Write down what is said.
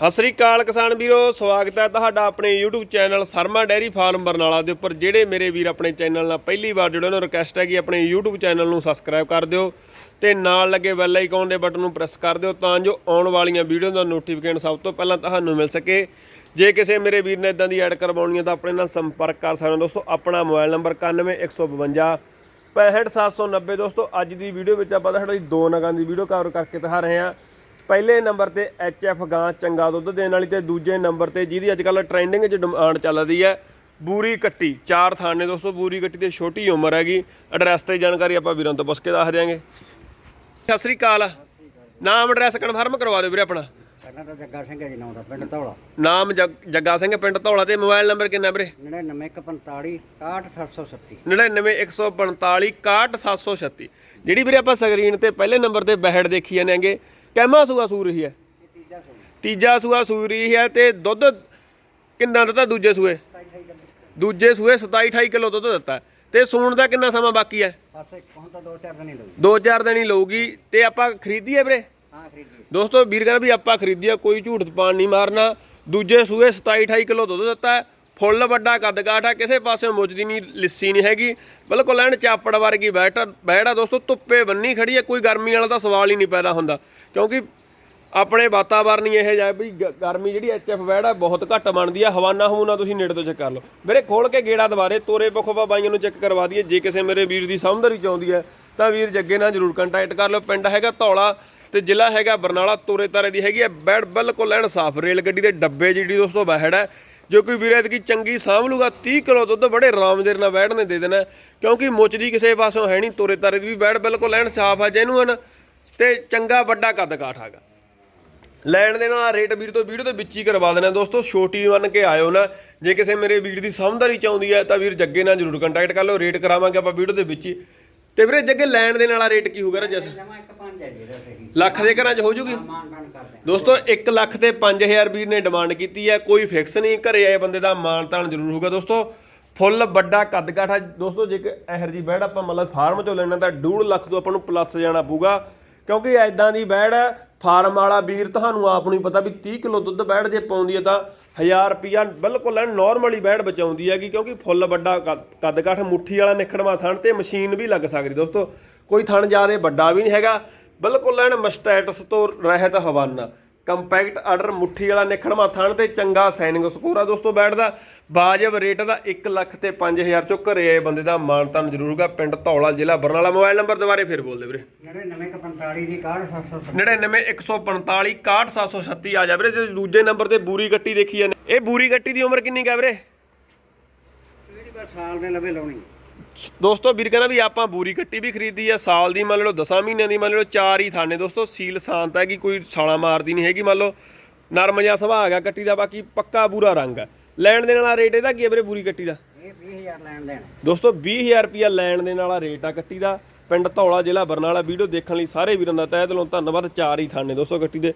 ਸਤਿ ਸ੍ਰੀ ਅਕਾਲ ਕਿਸਾਨ ਵੀਰੋ, ਸਵਾਗਤ ਹੈ ਤੁਹਾਡਾ ਆਪਣੇ YouTube channel Sharma dairy farm Barnala ਦੇ ਉੱਪਰ, ਜਿਹੜੇ ਮੇਰੇ ਵੀਰ ਆਪਣੇ ਚੈਨਲ ਨਾਲ ਪਹਿਲੀ ਵਾਰ ਜੁੜੇ ਉਹਨਾਂ ਨੂੰ ਰਿਕਵੈਸਟ ਹੈ ਕਿ ਆਪਣੇ YouTube ਚੈਨਲ ਨੂੰ ਸਬਸਕ੍ਰਾਈਬ ਕਰ ਦਿਓ ਤੇ ਨਾਲ ਲੱਗੇ ਬੈਲ ਆਈਕਨ ਦੇ ਬਟਨ ਨੂੰ ਪ੍ਰੈਸ ਕਰ ਦਿਓ ਤਾਂ ਜੋ ਆਉਣ ਵਾਲੀਆਂ ਵੀਡੀਓ ਦਾ ਨੋਟੀਫਿਕੇਸ਼ਨ ਸਭ ਤੋਂ ਪਹਿਲਾਂ ਤੁਹਾਨੂੰ ਮਿਲ ਸਕੇ। ਜੇ ਕਿਸੇ ਮੇਰੇ ਵੀਰ ਨੇ ਇਦਾਂ ਦੀ ਐਡ ਕਰਵਾਉਣੀ ਹੈ ਤਾਂ ਆਪਣੇ ਨਾਲ ਸੰਪਰਕ ਕਰ ਸਕਦੇ ਹੋ ਦੋਸਤੋ, ਆਪਣਾ ਮੋਬਾਈਲ ਨੰਬਰ 91152 65790 ਦੋਸਤੋ, ਅੱਜ ਦੀ ਵੀਡੀਓ ਵਿੱਚ ਆਪਾਂ ਤੁਹਾਡੀ ਦੋ ਨਗਾਂ ਦੀ ਵੀਡੀਓ ਕਵਰ ਕਰਕੇ ਦਿਖਾ ਰਹੇ ਹਾਂ। ਪਹਿਲੇ ਨੰਬਰ ਤੇ ਐਫ ਗਾਂ ਚੰਗਾ ਦੁੱਧ ਦੇਣ ਵਾਲੀ ਤੇ ਦੂਜੇ ਨੰਬਰ ਤੇ ਜਿਹਦੀ ਅੱਜ ਕੱਲ ਟ੍ਰੈਂਡਿੰਗ 'ਚ ਡਿਮਾਂਡ ਚੱਲਦੀ ਹੈ ਬੂਰੀ ਕੱਟੀ। ਚਾਰ ਥਾਣੇ ਦੋਸਤੋ ਬੂਰੀ ਕੱਟੀ ਦੀ ਛੋਟੀ ਉਮਰ ਹੈਗੀ। ਐਡਰੈਸ ਤੇ ਜਾਣਕਾਰੀ ਆਪਾਂ ਵੀਰਾਂ ਤੋਂ ਪੁੱਛ ਕੇ ਦੱਸ ਦਿਆਂਗੇ। ਸਤਿ ਸ੍ਰੀ ਅਕਾਲ। ਨਾਮ ਐਡਰੈਸ ਕਨਫਰਮ ਕਰਵਾ ਦਿਓ ਵੀਰੇ ਆਪਣਾ। ਤਾਂ ਜੱਗਾ ਸਿੰਘ ਹੈ ਜੀ ਨਾਮ ਦਾ ਪਿੰਡ ਧੌਲਾ। ਨਾਮ ਜੱਗ- ਸਿੰਘ ਪਿੰਡ ਧੌਲਾ ਤੇ ਮੋਬਾਈਲ ਨੰਬਰ ਕਿੰਨਾ ਵੀਰੇ? 9945 68736 99145 61736 ਜਿਹੜੀ ਵੀਰੇ ਆਪਾਂ ਸਕਰੀਨ ਤੇ ਪਹਿਲੇ ਨੰਬਰ ਤੇ ਬਹਿੜ ਦੇਖੀ ਜਾਂਦੇ ਆਂਗੇ ਕਹਿਮਾ ਸੂਆ ਸੂ ਰਹੀ ਹੈ। ਤੀਜਾ ਸੂਆ ਸੂ ਰਹੀ ਹੈ ਤੇ ਦੁੱਧ ਕਿੰਨਾ ਦਿੱਤਾ ਦੂਜੇ ਸੂਏ? ਦੂਜੇ ਸੂਏ 27 28 ਕਿਲੋ ਦੁੱਧ ਦਿੱਤਾ। ਤੇ ਸੂਣ ਦਾ ਕਿੰਨਾ ਸਮਾਂ ਬਾਕੀ ਹੈ? ਪਾਸੇ ਹੁਣ ਤਾਂ ਦੋ ਚਾਰ ਦਿਨ ਹੀ ਲੱਗੂ ਦੋ ਚਾਰ ਦਿਨ ਹੀ ਲਊਗੀ। ਤੇ ਆਪਾਂ ਖਰੀਦੀਏ ਵੀਰੇ? ਹਾਂ ਖਰੀਦੀ ਦੋਸਤੋ ਵੀਰ ਕਹਿੰਦਾ ਵੀ ਆਪਾਂ ਖਰੀਦੀਆ ਕੋਈ ਝੂਠ ਪਾਣ ਨਹੀਂ ਮਾਰਨਾ। ਦੂਜੇ ਸੂਏ 27 28 ਕਿਲੋ ਦੁੱਧ ਦਿੱਤਾ। ਫੁੱਲ ਵੱਡਾ ਕੱਦ ਕਾਠ ਆ, ਕਿਸੇ ਪਾਸੇ ਮੁੱਜਦੀ ਨਹੀਂ, ਲਿੱਸੀ ਨਹੀਂ ਹੈਗੀ। ਬਿਲਕੁਲ ਐਨ ਚਾਪੜ ਵਰਗੀ ਬੈਠ ਬੈੜਾ ਦੋਸਤੋ, ਧੁੱਪੇ ਬੰਨੀ ਖੜੀ ਹੈ ਕੋਈ ਗਰਮੀ ਵਾਲਾ ਤਾਂ ਸਵਾਲ ਹੀ ਨਹੀਂ ਪੈਦਾ ਹੁੰਦਾ। ਕਿਉਂਕਿ ਆਪਣੇ ਵਾਤਾਵਰਨ ਹੀ ਇਹ ਜਿਹਾ ਵੀ ਗ- ਗਰਮੀ ਜਿਹੜੀ ਐਚਐਫ ਬੈੜ ਹੈ ਬਹੁਤ ਘੱਟ ਬਣਦੀ ਹੈ ਹਵਾਨਾ ਹਵੂਨਾ ਤੁਸੀਂ ਨੇੜੇ ਤੋਂ ਚੈੱਕ ਕਰ ਲਓ। ਮੇਰੇ ਖੋਲ ਕੇ ਗੇੜਾ ਦੁਬਾਰੇ ਤੋਰੇ ਪਖੋਬਾ ਬਾਈਆਂ ਨੂੰ ਚੈੱਕ ਕਰਵਾ ਦਈਏ। ਜੇ ਕਿਸੇ ਮੇਰੇ ਵੀਰ ਦੀ ਸਮਝਦਾਰੀ ਆਉਂਦੀ ਹੈ, ਤਾਂ ਵੀਰ ਜੱਗੇ ਨਾਲ ਜਰੂਰ ਕੰਟੈਕਟ ਕਰ ਲਓ। ਪਿੰਡ ਹੈਗਾ ਧੌਲਾ ਤੇ ਜ਼ਿਲ੍ਹਾ ਹੈਗਾ ਬਰਨਾਲਾ, ਤੋਰੇ ਤਾਰੇ ਦੀ ਹੈਗੀ ਹੈ। ਬੈੜ ਬਿਲਕੁਲ ਐਨ ਸਾਫ਼ ਰੇਲ ਗੱਡੀ ਦੇ ਡੱਬੇ ਜਿਹੜੀ ਦੋਸਤੋ ਬਹਿੜ ਹੈ ਜੋ ਕੋਈ ਵੀਰੇ ਦੀ ਚੰਗੀ ਸਾਂਭ ਲੂਗਾ 30 ਕਿਲੋ ਦੁੱਧ ਬੜੇ ਆਰਾਮ ਦੇ ਨਾਲ ਬੈੜ ਨੇ ਦੇ ਦੇਣਾ, ਕਿਉਂਕਿ ਮੁੱਚਦੀ ਕਿਸੇ ਪਾਸੋਂ ਹੈ ਨਹੀਂ, ਤੋਰੇ ਤਾਰੇ ਦੀ ਵੀ ਬੈਠ ਬਿਲਕੁਲ ਲੈਣ ਸਾਫ਼ ਆ ਜੈਨੂਅਨ ਤੇ ਚੰਗਾ ਵੱਡਾ ਕੱਦ ਕਾਠ ਹੈਗਾ ਲੈਣ ਦੇ ਨਾਲ ਰੇਟ ਵੀਰ ਤੋਂ ਵੀਡੀਓ ਦੇ ਵਿੱਚ ਹੀ ਕਰਵਾ ਦੇਣਾ ਦੋਸਤੋ, ਛੋਟੀ ਮੰਨ ਕੇ ਆਇਓ ਨਾ, ਜੇ ਕਿਸੇ ਮੇਰੇ ਵੀਰ ਦੀ ਸਮਝਦਾਰੀ ਚਾਹੁੰਦੀ ਹੈ ਤਾਂ ਵੀਰ ਜੱਗੇ ਨਾਲ ਜਰੂਰ ਕੰਟੈਕਟ ਕਰ ਲਓ, ਰੇਟ ਕਰਾਵਾਂਗੇ ਆਪਾਂ ਵੀਡੀਓ ਦੇ ਵਿੱਚ ਹੀ। ਤੇ ਵੀਰੇ ਜੱਗੇ ਲੈਣ ਦੇ ਨਾਲ ਰੇਟ ਕੀ ਹੋਊਗਾ ਰਜਸ ਜਮਾ ਇੱਕ ਪੰਜ ਹੈ ਜੀ ਇਹਦਾ ਸਹੀ ਲੱਖ ਦੇ ਘਰਾਂ 'ਚ ਹੋ ਜੂਗੀ? ਮਾਨਦਾਨ ਕਰਦੇ ਹਾਂ। ਦੋਸਤੋ 1 ਲੱਖ ਤੇ 5000 ਵੀਰ ਨੇ ਡਿਮਾਂਡ ਕੀਤੀ ਹੈ ਕੋਈ ਫਿਕਸ ਨਹੀਂ ਘਰੇ ਆਏ ਬੰਦੇ ਦਾ ਮਾਣ ਤਾਣ ਜ਼ਰੂਰ ਹੋਊਗਾ ਦੋਸਤੋ। ਫੁੱਲ ਵੱਡਾ ਕੱਦ ਕਾਠਾ ਦੋਸਤੋ ਜੇ ਕਿ ਇਹੋ ਜੀ ਬੈੜ ਆਪਾਂ ਮਤਲਬ ਫਾਰਮ ਚੋਂ ਲੈਣਾ ਤਾਂ 2 ਲੱਖ ਤੋਂ ਆਪਾਂ ਨੂੰ ਪਲੱਸ ਜਾਣਾ ਪਊਗਾ ਕਿਉਂਕਿ ਐਦਾਂ ਦੀ ਬੈੜ ਹੈ ਫਾਰਮ ਵਾਲਾ ਵੀਰ ਤੁਹਾਨੂੰ ਆਪ ਨੂੰ ਹੀ ਪਤਾ ਵੀ 30 ਕਿਲੋ ਦੁੱਧ ਬੈੜ ਜੇ ਪਾਉਂਦੀ ਹੈ ਤਾਂ 1000 ਰੁਪਿਆ ਬਿਲਕੁਲ ਐਨ ਨਾਰਮਲੀ ਬੈੜ ਬਚਾਉਂਦੀ ਹੈਗੀ, ਕਿਉਂਕਿ ਫੁੱਲ ਵੱਡਾ ਕੱਦ- ਕੱਦ ਕਾਠ, ਮੁੱਠੀ ਵਾਲਾ ਨਿਖੜਵਾ ਥਣ ਤੇ ਮਸ਼ੀਨ ਵੀ ਲੱਗ ਸਕਦੀ ਦੋਸਤੋ। ਕੋਈ ਥਣ ਜ਼ਿਆਦਾ ਵੱਡਾ ਵੀ ਨਹੀਂ ਹੈਗਾ, ਬਿਲਕੁਲ ਐਨ ਮਸਟੈਟਸ ਤੋਂ ਰਹਿਤ ਹਵਾਨਾ। ਕੰਪੈਕਟ ਆਰਡਰ ਮੁੱਠੀ ਵਾਲਾ ਨਿਖੜਵਾ ਥਣ ਤੇ ਚੰਗਾ ਸਾਈਨਿੰਗ ਸਕੋਰ ਆ ਦੋਸਤੋ ਬੈਠਦਾ। ਬਾਜਬ ਰੇਟ ਦਾ 1 ਲੱਖ ਤੇ 5000 ਚੋਂ ਘਰੇ ਆਏ ਬੰਦੇ ਦਾ ਮਾਨਤਨ ਜ਼ਰੂਰ ਹੋਊਗਾ। ਪਿੰਡ ਧੌਲਾ ਜ਼ਿਲ੍ਹਾ ਬਰਨਾਲਾ ਮੋਬਾਈਲ ਨੰਬਰ ਦੁਬਾਰੇ ਫਿਰ ਬੋਲ ਦੇ ਵੀਰੇ 9945 ਦੀ 68736 99145 61736 ਆ ਜਾ ਵੀਰੇ। ਤੇ ਦੂਜੇ ਨੰਬਰ ਤੇ ਬੂਰੀ ਗੱਟੀ ਦੇਖੀ ਜਾਂਦੇ। ਇਹ ਬੂਰੀ ਗੱਟੀ ਦੀ ਉਮਰ ਕਿੰਨੀ ਕਾ ਵੀਰੇ? ਕਿਹੜੀ ਵਾਰ ਸਾਲ ਦੇ ਲਵੇ ਲਾਉਣੀ। ਦੋਸਤੋ ਵੀਰ ਕਹਿੰਦਾ ਵੀ ਆਪਾਂ ਬੂਰੀ ਕੱਟੀ ਵੀ ਖਰੀਦੀ ਆ ਸਾਲ ਦੀ ਮੰਨ ਲਓ 10 ਮਹੀਨਿਆਂ ਦੀ ਮੰਨ ਲਓ ਚਾਰ ਹੀ ਥਾਨੇ ਦੋਸਤੋ ਸੀਲ ਸ਼ਾਂਤ ਹੈ ਕਿ ਕੋਈ ਛਾਲਾ ਮਾਰਦੀ ਨਹੀਂ ਹੈਗੀ ਮੰਨ ਲਓ। ਨਰਮ ਜਿਹਾ ਸੁਭਾਅ ਹੈਗਾ ਕੱਟੀ ਦਾ ਬਾਕੀ ਪੱਕਾ ਬੂਰਾ ਰੰਗ ਹੈ ਲੈਣ ਦੇਣ ਵਾਲਾ ਰੇਟ ਇਹਦਾ ਕੀ ਹੈ ਵੀਰੇ ਬੂਰੀ ਕੱਟੀ ਦਾ? ਇਹ 20000 ਲੈਣ ਦੇਣ। ਦੋਸਤੋ 20000 ਰੁਪਿਆ ਲੈਣ ਦੇਣ ਵਾਲਾ ਰੇਟ ਆ ਕੱਟੀ ਦਾ। ਪਿੰਡ ਧੌਲਾ ਜ਼ਿਲ੍ਹਾ ਬਰਨਾਲਾ ਵੀਡੀਓ ਦੇਖਣ ਲਈ ਸਾਰੇ ਵੀਰਾਂ ਦਾ ਤਹਿ ਦਿਲੋਂ ਧੰਨਵਾਦ ਚਾਰ ਹੀ ਥਾਨੇ ਦੋਸਤੋ ਕੱਟੀ ਦੇ।